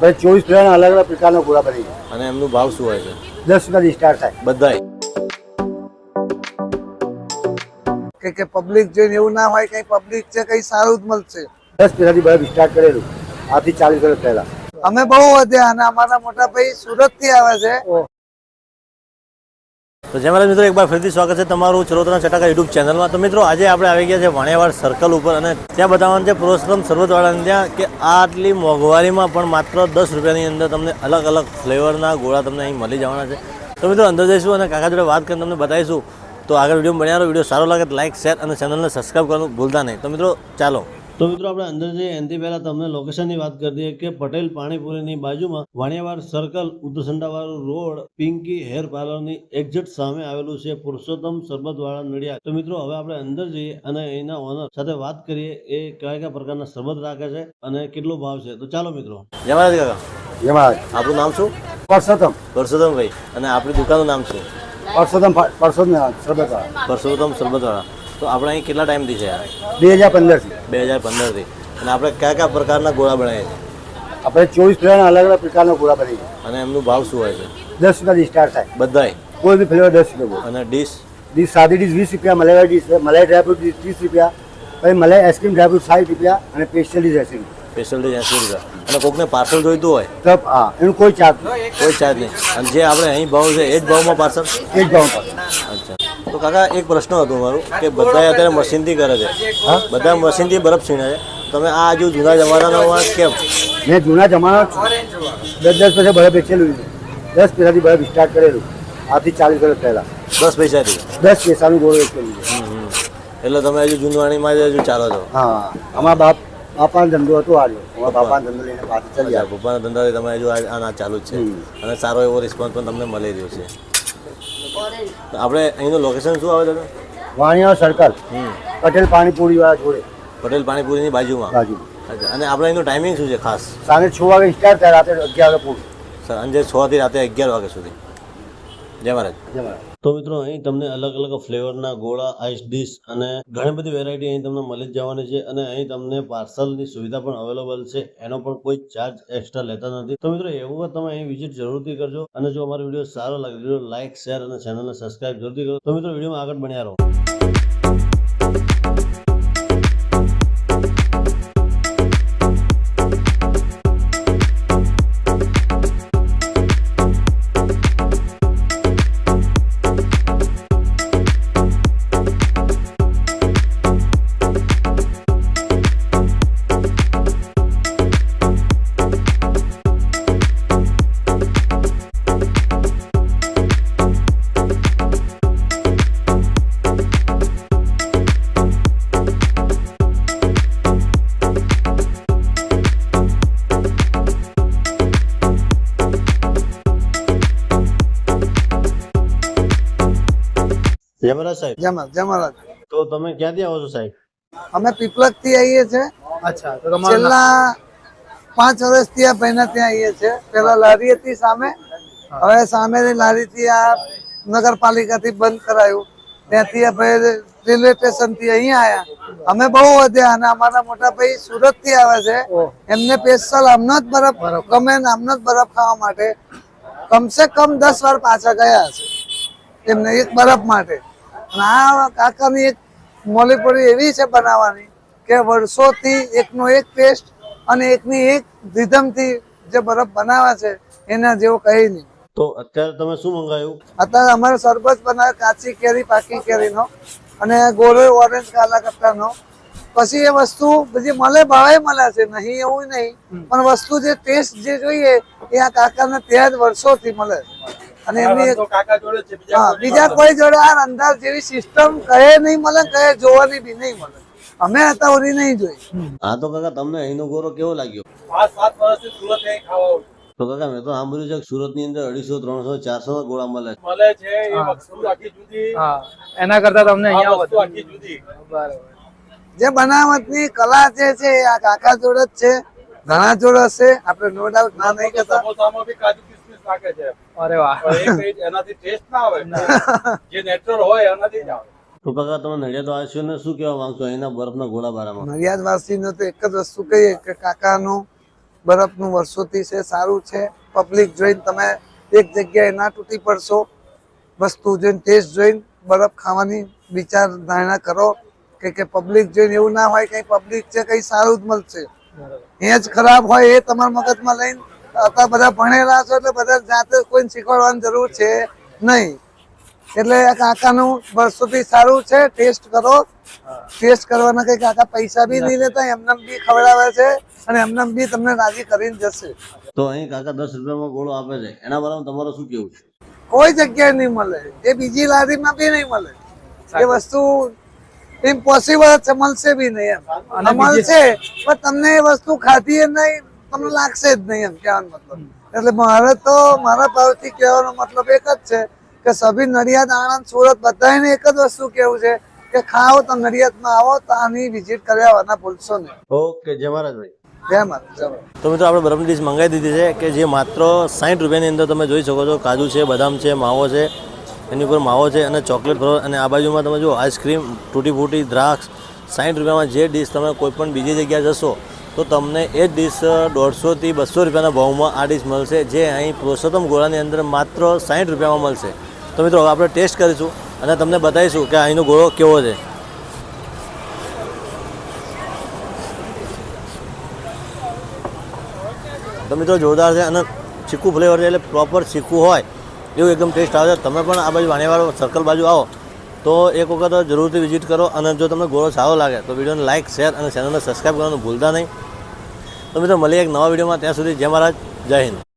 આપણે ચોવીસ પ્રકારના અલગ અલગ પ્રકારના ઘોડા બની છે અને એમનું ભાવ શું હોય છે? દસ રૂપિયાથી સ્ટાર્ટ થાય. બધા કે કે પબ્લિક જોઈને એવું ના હોય કઈ પબ્લિક છે કઈ સારું જ મળશે. દસ પૈસાથી બધા સ્ટાર્ટ કરેલું. આથી ચાલીસ વર્ષ પહેલા. અમે બહુ વધ્યા અને અમારા મોટા ભાઈ સુરતથી આવે છે તો જય મિત્રો, એકવાર ફરીથી સ્વાગત છે તમારું ચરોતરના ચટાકા યુટ્યુબ ચેનલમાં. તો મિત્રો, આજે આપણે આવી ગયા છે વાણિયાવાડ સર્કલ ઉપર અને ત્યાં બતાવવાનું છે પુરુષોત્તમ સરબતવાળાને ત્યાં કે આટલી મોંઘવારીમાં પણ માત્ર દસ રૂપિયાની અંદર તમને અલગ અલગ ફ્લેવરના ગોળા તમને અહીં મળી જવાના છે. તો મિત્રો, અંદર જઈશું અને કાકા જોડે વાત કરીને તમને બતાવીશું. તો આગળ વીડિયો બન્યા વીડિયો સારો લાગે લાઇક શેર અને ચેનલને સબસ્ક્રાઈબ કરવાનું ભૂલતા નહીં. તો મિત્રો, ચાલો. તો મિત્રો આપણે અંદર જઈએ. એનાથી પહેલાં તમને લોકેશનની વાત કરી દઈએ કે પટેલ પાણીપુરીની બાજુમાં વાણિયાવાડ સર્કલ ઉત્તરસંડાવાળું રોડ પિંકી હેર પાર્લરની એક્ઝેક્ટ સામે આવેલું છે પુરુષોત્તમ સરબતવાળા નડિયા તો મિત્રો હવે આપણે અંદર જઈએ અને એના ઓનર સાથે વાત કરીએ. એ કયા કયા પ્રકારના સરબત રાખે છે અને કેટલો ભાવ છે. તો ચાલો મિત્રો. જય મહારાજ કાકા. જેમાં આપણું નામ શું? પરસોત્તમ. પરસોત્તમભાઈ. અને આપણી દુકાનનું નામ શું? પરસોત્તમ પરસોત્તમ સરબતવાળા પરસોત્તમ સરબતવાળા તો આપણે અહીં કેટલા ટાઈમથી છે? બે હજાર પંદરથી. બે હજાર પંદરથી. અને આપણે કયા કયા પ્રકારના ગોળા બનાવીએ છીએ? આપણે ચોવીસ ફ્લેવરના અલગ અલગ પ્રકારના ગોળા બની છે અને એમનું ભાવ શું હોય છે? દસ રૂપિયાથી સ્ટાર્ટ થાય. બધાય? કોઈ બી ફ્લેવર દસ રૂપિયા અને ડીશ? ડીશ સાદી ડીશ વીસ રૂપિયા મલાઈ ડીશ મલાઈ ડ્રાયફ્રૂટ ડીશ ત્રીસ રૂપિયા પછી મલાઈ આઈસ્ક્રીમ ડ્રાયફ્રૂટ સાઠ રૂપિયા અને special dish ice cream special dish એસી રૂપિયા. અને કોકને પાર્સલ જોઈતું હોય? તો હા એનું કોઈ ચાર્જ નહીં. કોઈ ચાર્જ નહીં. અને જે આપણે અહીં ભાવ છે એ જ ભાવમાં પાર્સલ એ જ ભાવમાં તો કાકા એક પ્રશ્ન હતો મારું કે બધા અત્યારે મશીનથી કરે છે. હા? બધા મશીનથી બરફ છીણે છે. તમે આ હજુ જૂના જમાનામાં કેમ? મેં જૂના જમાના દસ દસ પૈસા બરફ વેચેલું દસ પૈસાથી બરફ સ્ટાર્ટ કરેલું. આજથી ચાલીસ વર્ષ પહેલાં. દસ પૈસાથી? દસ પૈસાનું ગોળ વેચેલું. એટલે તમે હજુ જૂનવાણીમાં જ હજુ ચાલો છો? હા. અમારા બાપ બાપાનો ધંધો હતો આજે અમારા બાપાનો ધંધો લઈને પાછી ચાલી આવ્યા બાપાના ધંધાથી તમે હજુ આ ના ચાલુ જ છે. અને સારો એવો રિસ્પોન્સ પણ તમને મળી રહ્યો છે. આપણે અહીંનું લોકેશન શું આવે દાદા? વાણિયા સર્કલ પટેલ પાણીપુરી વાળા જોડે. પટેલ પાણીપુરીની બાજુમાં? બાજુ અચ્છા અને આપણે અહીંનો ટાઈમિંગ શું છે ખાસ? સાંજે છ વાગે સ્ટાર્ટ થાય રાત્રે અગિયાર વાગે પૂરું. સાંજે છ થી રાતે અગિયાર વાગ્યા સુધી. તો મિત્રો, અહીં તમને અલગ અલગ ફ્લેવરના ગોળા, આઈસ ડીશ અને ઘણી બધી વેરાયટી અહીં તમને મળી જ જવાની છે અને અહીં તમને પાર્સલની સુવિધા પણ અવેલેબલ છે. એનો પણ કોઈ ચાર્જ એક્સ્ટ્રા લેતા નથી. તો મિત્રો, એવું હોય તમે અહીં વિઝિટ જરૂરથી કરજો અને જો અમારો વીડિયો સારો લાગે વીડિયો લાઇક શેર અને ચેનલને સબસ્ક્રાઇબ જરૂરથી કરો. તો મિત્રો, વિડીયોમાં આગળ બન્યા રહો. જય સાહેબ. જમા જમારાજ તો તમે ક્યાંથી આવો છો સાહેબ? અમે પીપલકથી આવીએ છે અચ્છા તો છેલ્લા પાંચ વર્ષથી આ ભાઈના ત્યાં આવીએ છે પેલા લારી હતી સામે હવે સામેની લારી થી આ નગરપાલિકાથી બંધ કરાયું. ત્યાંથી આ રેલવે સ્ટેશનથી અહીંયા આયા. અમે બહુ વધ્યા અને અમારા મોટા ભાઈ સુરતથી આવે છે. એમને સ્પેશિયલ આમનો જ બરફ ગમે ને આમનો જ બરફ ખાવા માટે. કમસે કમ દસ વાર પાછા ગયા છે. એમને એક બરફ માટે. અને આ કાકાની એક મોલીપુરી એવી છે બનાવવાની કે વર્ષોથી એકનો એક ટેસ્ટ અને એકની એક રીધમથી જે બરફ બનાવે છે એના જેવો કહી નહીં. તો અત્યારે તમે શું મંગાવ્યું? અત્યારે અમારે સરબત બનાવે કાચી કેરી પાકી કેરીનો અને ગોળો ઓરેન્જ કાલા કટ્ટાનો પછી એ વસ્તુ બધી મળે ભાવે મળે છે નહીં એવું નહીં. પણ વસ્તુ જે ટેસ્ટ જે જોઈએ એ આ કાકાને ત્યાં જ વર્ષોથી મળે છે. અને એમની હા બીજા કોઈ જોડે આ રંધાર જેવી સિસ્ટમ કહે નહીં મળે કહે જોવાની બી નહીં મળે. અમે હતા ઓરી નહીં જોઈ. હા તો કાકા તમને અહીંનો ગોરો કેવો લાગ્યો? તો કાકા મેં તો સાંભળ્યું છે કે સુરતની અંદર અઢીસો ત્રણસો ચારસો ગોળા મળે છે. મળે છે આખી જુદી. એના કરતા તમને અહીંયા વસ્તુ આખી જુદી. જે બનાવટની કલા જે છે એ આ કાકા જોડે જ છે. ઘણા જોડે હશે આપણે નો ડાઉટ ના નહીં કહેતા. નાખે છે. અરે વાહ. કઈ એનાથી ટેસ્ટ ના આવે. જે નેચરલ હોય એનાથી જ આવે. તો તમે નડિયાદ વાસીઓ શું કહેવા માંગશો? અહીંના બરફના ગોળા બારામાં. નડિયાદ વાસીનો તો એક જ વસ્તુ કહીએ કે કાકાનો બરફનું વર્ષોથી છે સારું છે. પબ્લિક જોઈને તમે એક જગ્યાએ ના તૂટી પડશો. વસ્તુ જોઈને ટેસ્ટ જોઈને બરફ ખાવાની વિચાર ધારણા કરો કે કે પબ્લિક જોઈને એવું ના હોય કઈ પબ્લિક છે કઈ સારું જ મળશે. એ જ ખરાબ હોય એ તમારા મગજમાં લઈને અત્યારે બધા ભણેલા છો એટલે બધા જાતે કોઈને શીખવાડવાની જરૂર છે નહીં. એટલે આ કાકાનું વર્ષોથી સારું છે ટેસ્ટ કરો. ટેસ્ટ કરવાના કઈ કાકા પૈસા બી નહીં લેતા એમને બી ખવડાવે છે અને એમને બી તમને રાજી કરીને જશે. તો અહીં કાકા દસ રૂપિયામાં ગોળો આપે છે. એના બરાબર તમારું શું કેવું છે? કોઈ જગ્યાએ નહીં મળે. એ બીજી લારીમાં બી નહીં મળે. એ વસ્તુ ઇમ્પોસિબલ છે મળશે બી નહીં એમ. મળશે પણ તમને એ વસ્તુ ખાધી એ નહીં તમને લાગશે જ નહીં એમ કહેવાનો મતલબ. એટલે મારે તો મારા ભાવથી કહેવાનો મતલબ એક જ છે કે સભી નડિયાદ આણંદ સુરત બધાને એક જ વસ્તુ કેવું છે કે ખાઓ તો નડિયાદમાં આવો તો આની વિઝિટ કર્યા વગર ભૂલશો નહીં ઓકે જય મહારાજભાઈ જય તો મિત્રો આપણે બરફની ડીશ મંગાવી દીધી છે કે જે માત્ર સાઠ રૂપિયાની અંદર તમે જોઈ શકો છો. કાજુ છે બદામ છે માવો છે એની ઉપર માવો છે અને ચોકલેટ ફ્લેવર અને આ બાજુમાં તમે જો આઈસ્ક્રીમ તૂટી ફૂટી દ્રાક્ષ સાઠ રૂપિયામાં જે ડીશ તમે કોઈ પણ બીજી જગ્યાએ જશો તો તમને એ ડીશ દોઢસોથી બસો રૂપિયાના ભાવમાં આ ડીશ મળશે, જે અહીં પુરુષોત્તમ ગોળાની અંદર માત્ર સાઠ રૂપિયામાં મળશે. તો મિત્રો આપણે ટેસ્ટ કરીશું અને તમને બતાવીશું કે અહીંનો ગોળો કેવો છે. તો મિત્રો, જોરદાર છે અને ચીકુ ફ્લેવર છે, એટલે પ્રોપર ચીકુ હોય, એવું એકદમ ટેસ્ટ આવે છે. તમે પણ આ બાજુ વાણીવાળો સર્કલ બાજુ આવો. તો એક વખત જરૂરથી વિઝિટ કરો અને જો તમને ગોળો સારો લાગે તો વિડીયોને લાઇક, શેર અને ચેનલને સબસ્ક્રાઈબ કરવાનું ભૂલતા નહીં. તો મિત્રો, મળીએ એક નવા વિડીયોમાં. ત્યાં સુધી જય મહારાજ, જય હિન્દ.